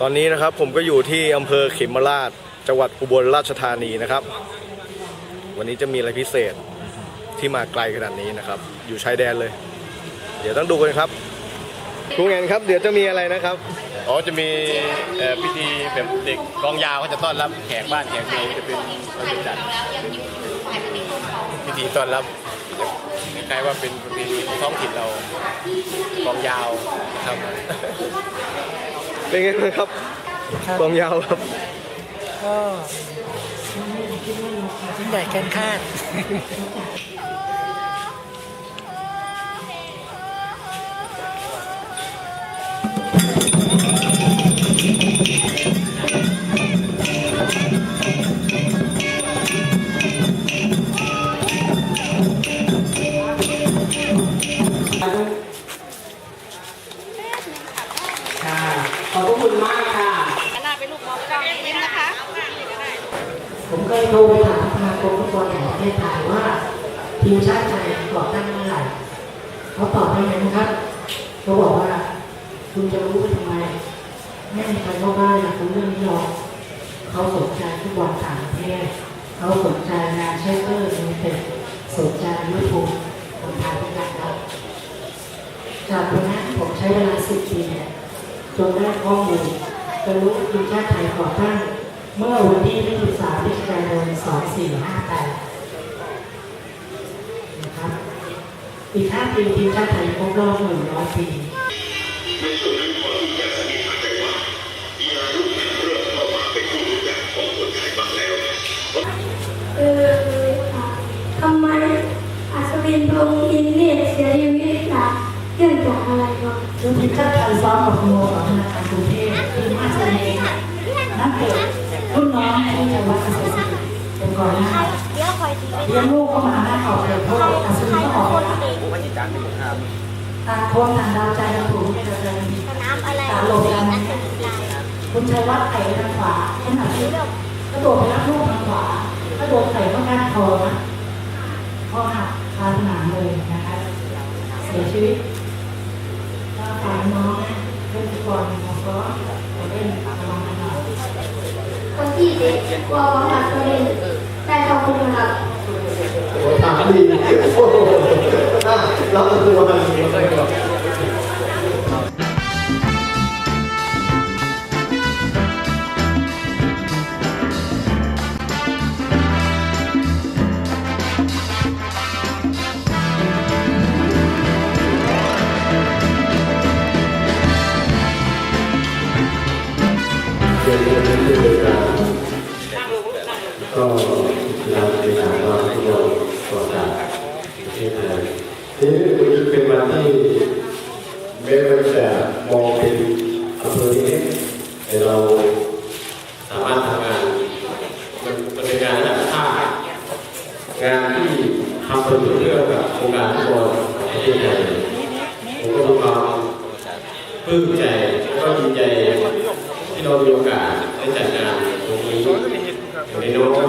ตอนนี้นะครับผมก็อยู่ที่อำเภอเขมราช จังหวัดอุบลราชธานีนะครับ วันนี้จะมีอะไรพิเศษที่มาไกลขนาดนี้นะครับ อยู่ชายแดนเลย เดี๋ยวต้องดูกันครับทุกงานครับ เดี๋ยวจะมีอะไรนะครับ อ๋อจะมีเอ่อพิธีแบบเด็กกองยาวเขาจะต้อนรับแขกบ้านแขกเมืองจะเป็นวันจัดพิธีต้อนรับคล้ายๆว่าเป็นประเพณีท้องถิ่นเรากองยาวนะครับ เป็นไงบ้างครับกองยาวครับ ก็ยิ่งใหญ่เกินคาด โทรไปถามสมาคมฟุตบอลแห่งประเทศไทยว่าทีมชาติไทยก่อตั้งเมื่อไหร่เขาตอบว่าไงนะครับเขาบอกว่า คุณจะรู้ไปทำไมไม่มีใครเข้าบ้านนะคุณเรื่องนี้หรอกเขาสนใจฟุตบอลต่างประเทศเขาสนใจงานเชลเตอร์ยูไนเต็ดสนใจลิเวอร์พูลคนไทยเป็นหลักครับจากวันนั้นผมใช้เวลาสิบปีเนี่ยจนได้ข้อมูลจนรู้ทีมชาติไทยก่อตั้ง เมื่อวันที่23มิถุนายน2458 นะครับ อีก5ปีทีมชาติไทยครบรอบ100ปี รุ่นน้องที่จะวัดเกษตรศรีเป็นก่อนหน้าเลี้ยงลูกเข้ามาหน้าออกเลยพราะว่าอาซียนก็ออกแล้วต่างคนต่างดาวใจกันถูกไม่เจอกันสนามอะไรต่างหลบกันคุณชัยวัฒน์ไถ่ทางขวาขนาดนี้กระโดดไปรับลูกทางขวากระโดดเตะเข้าก้านคอนะข้อหักคาสนามเลยนะคะเสียชีวิตก็ฝากน้องนะเล่นฟุตบอลของก็เล่นระวังกันหน่อย คนที่ เด็กกลัวบังคับตัวเองแต่ขอบคุณครับถามดีโอ้โหเราคือวันนี้เป็นเทีนี้เป็นวันที่แม้เราจะมองเป็นอำเภอเล็กแต่เราสามารถทำงานมันเป็นงานระดับชาติงานที่ทำประโยชน์เรื่องกับองค์การฟุตบอลของประเทศไทยผมก็มีความปลื้มใจแล้วก็ดีใจที่เรามีโอกาสได้จัดงานตรงนี้อย่างน้อย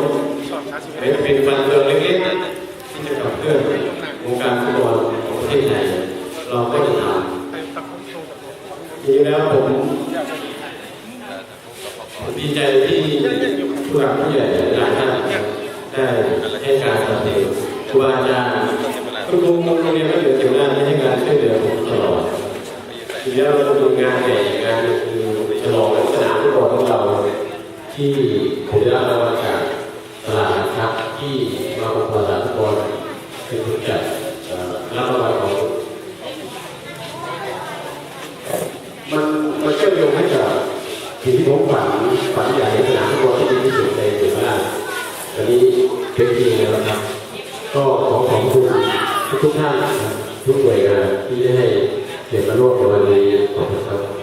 ๆแม้จะเป็นฟันเฟืองเล็กๆที่จะขับเคลื่อน วงการฟุตบอลของประเทศไทยเราก็จะทำจริงๆแล้วผมผมดีใจที่ผู้หลักผู้ใหญ่หลายท่านได้ให้การสนับสนุนครูอาจารย์ทุกๆโรงเรียนก็เหลือเกี่ยวหน้าให้การช่วยเหลือผมตลอดทีนี้เราดูงานใหญ่งานคือฉลองสนามฟุตบอลของเราที่ผมได้รับรางวัลจากตลาดหลักทรัพย์ที่มาของตลาดฟุตบอลเป็นผู้จัดเอ่อรับรางวัลของ มันมันเชื่อมโยงให้กับสิ่งที่ผมฝันฝันใหญ่ในสนามฟุตบอลที่ดีที่สุดในเมืองราชตอนนี้เป็นจริงแล้วครับ ก็ขอขอบคุณทุกท่านนะครับทุกหน่วยงานที่ได้ให้เกียรติมาร่วมในวันนี้ขอบคุณครับ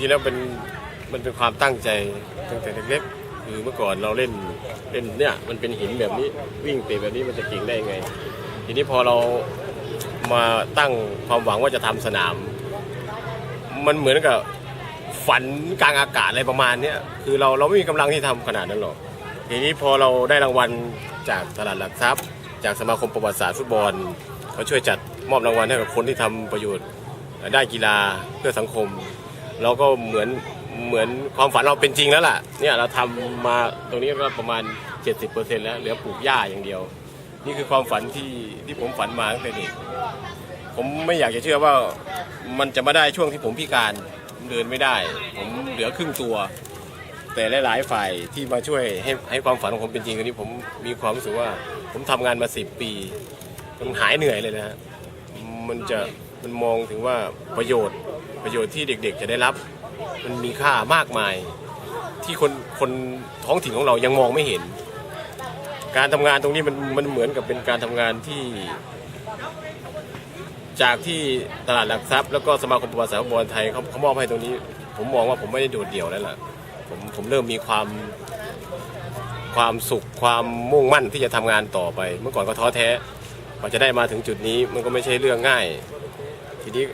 ริงๆแล้วเป็นมันเป็นความตั้งใจตั้งแต่เล็กๆคือเมื่อก่อนเราเล่นเล่นเนี่ยมันเป็นหินแบบนี้วิ่งเตะแบบนี้มันจะเก่งได้ยังไง ทีนี้พอเรามาตั้งความหวังว่าจะทำสนาม มันเหมือนกับฝันกลางอากาศอะไรประมาณเนี้ยคือเราเราไม่มีกำลังที่ทำขนาดนั้นหรอกทีนี้พอเราได้รางวัลจากตลาดหลักทรัพย์ จากสมาคมประวัติศาสตร์ฟุตบอลเขาช่วยจัดมอบรางวัลให้กับคนที่ทำประโยชน์ด้านกีฬาเพื่อสังคม เราก็เหมือนเหมือนความฝันเราเป็นจริงแล้วล่ะเนี่ยเราทำมาตรงนี้ก็ประมาณ 70%แล้วเหลือปลูกหญ้าอย่างเดียว นี่คือความฝันที่ที่ผมฝันมาตั้งแต่เด็กผมไม่อยากจะเชื่อว่ามันจะมาได้ช่วงที่ผมพิการเดินไม่ได้ ผมเหลือครึ่งตัว แต่หลายๆฝ่ายที่มาช่วยให้ให้ความฝันของผมเป็นจริงตรงนี้ผมมีความรู้สึกว่า ผมทำงานมาสิบปีมันหายเหนื่อยเลยนะฮะมันจะมันมองถึงว่าประโยชน์ ประโยชน์ที่เด็กๆ จะได้รับ มันมีค่ามากมาย ที่คนคนท้องถิ่นของเรายังมองไม่เห็น การทำงานตรงนี้มันมันเหมือนกับเป็นการทำงานที่ จากที่ตลาดหลักทรัพย์ แล้วก็สมาคมประวัติศาสตร์บอลไทยเขาเขามอบให้ตรงนี้ ผมมองว่าผมไม่ได้โดดเดี่ยวแล้วล่ะผมผมเริ่มมีความความสุขความมุ่งมั่นที่จะทำงานต่อไป เมื่อก่อนก็ท้อแท้กว่าจะได้มาถึงจุดนี้มันก็ไม่ใช่เรื่องง่าย ทีนี้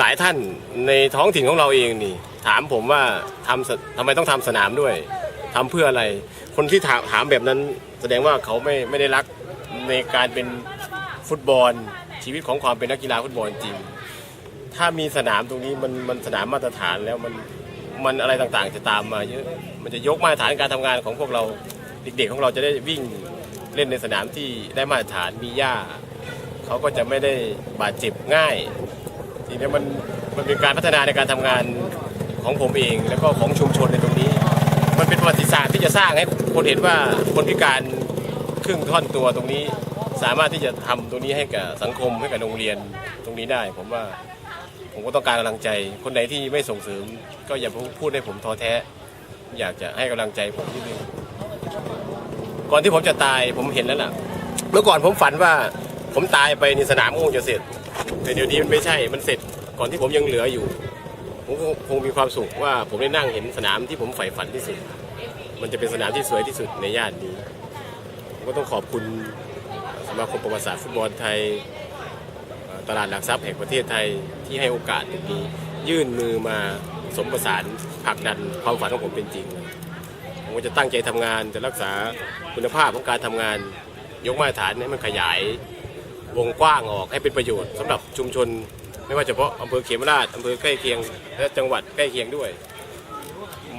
หลาย ๆ ท่านในท้องถิ่นของเราเองนี่ ถามผมว่าทำทำไมต้องทำสนามด้วยทำเพื่ออะไร คนที่ถามถามแบบนั้น แสดงว่าเขาไม่ไม่ได้รักในการเป็นฟุตบอลชีวิตของความเป็นนักกีฬาฟุตบอลจริง ถ้ามีสนามตรงนี้มันมันสนามมาตรฐานแล้วมันมันอะไรต่างๆ จะตามมาเยอะมันจะยกมาตรฐานการทำงานของพวกเราเด็กๆของเราจะได้วิ่งเล่นในสนามที่ได้มาตรฐานมีหญ้าเขาก็จะไม่ได้บาดเจ็บง่าย ทีนี้มันมันเป็นการพัฒนาในการทำงานของผมเอง แล้วก็ของชุมชนในตรงนี้ มันเป็นประวัติศาสตร์ที่จะสร้างให้คนเห็นว่าคนพิการครึ่งท่อนตัวตรงนี้สามารถที่จะทำตรงนี้ให้กับสังคมให้กับโรงเรียนตรงนี้ได้ ผมว่าผมก็ต้องการกำลังใจ คนไหนที่ไม่ส่งเสริม ก็อย่าพูดให้ผมท้อแท้ อยากจะให้กำลังใจผมนิดนึงก่อนที่ผมจะตายผมเห็นแล้วล่ะ เมื่อก่อนผมฝันว่า ผมตายไปในสนามก็คงจะเสร็จ แต่เดี๋ยวนี้มันไม่ใช่ มันเสร็จก่อนที่ผมยังเหลืออยู่ ผมก็คงมีความสุขว่าผมได้นั่งเห็นสนามที่ผมใฝ่ฝันที่สุด มันจะเป็นสนามที่สวยที่สุดในย่านนี้ ผมก็ต้องขอบคุณสมาคมประวัติศาสตร์ฟุตบอลไทย ตลาดหลักทรัพย์แห่งประเทศไทยที่ให้โอกาสตรงนี้ ยื่นมือมาสมประสานผลักดันความฝันของผมเป็นจริง ผมก็จะตั้งใจทำงานจะรักษาคุณภาพของการทำงานยกมาตรฐานให้มันขยาย วงกว้างออกให้เป็นประโยชน์สำหรับชุมชน ไม่ว่าเฉพาะอำเภอเขมราชอำเภอใกล้เคียง และจังหวัดใกล้เคียงด้วย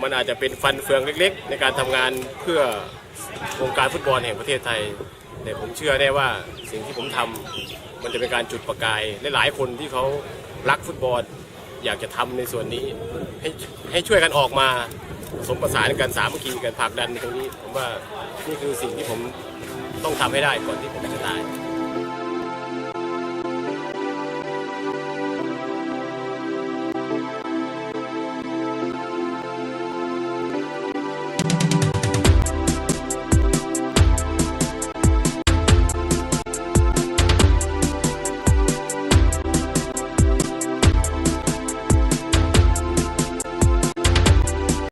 มันอาจจะเป็นฟันเฟืองเล็ก ๆ ในการทำงานเพื่อวงการฟุตบอลแห่งประเทศไทย แต่ผมเชื่อได้ว่าสิ่งที่ผมทำมันจะเป็นการจุดประกายและหลายคนที่เขารักฟุตบอลอยากจะทำในส่วนนี้ให้ให้ช่วยกันออกมาสมประสานกันสามัคคีกันผลักดันในตรงนี้ ผมว่านี่คือสิ่งที่ผมต้องทำให้ได้ก่อนที่ผมจะตาย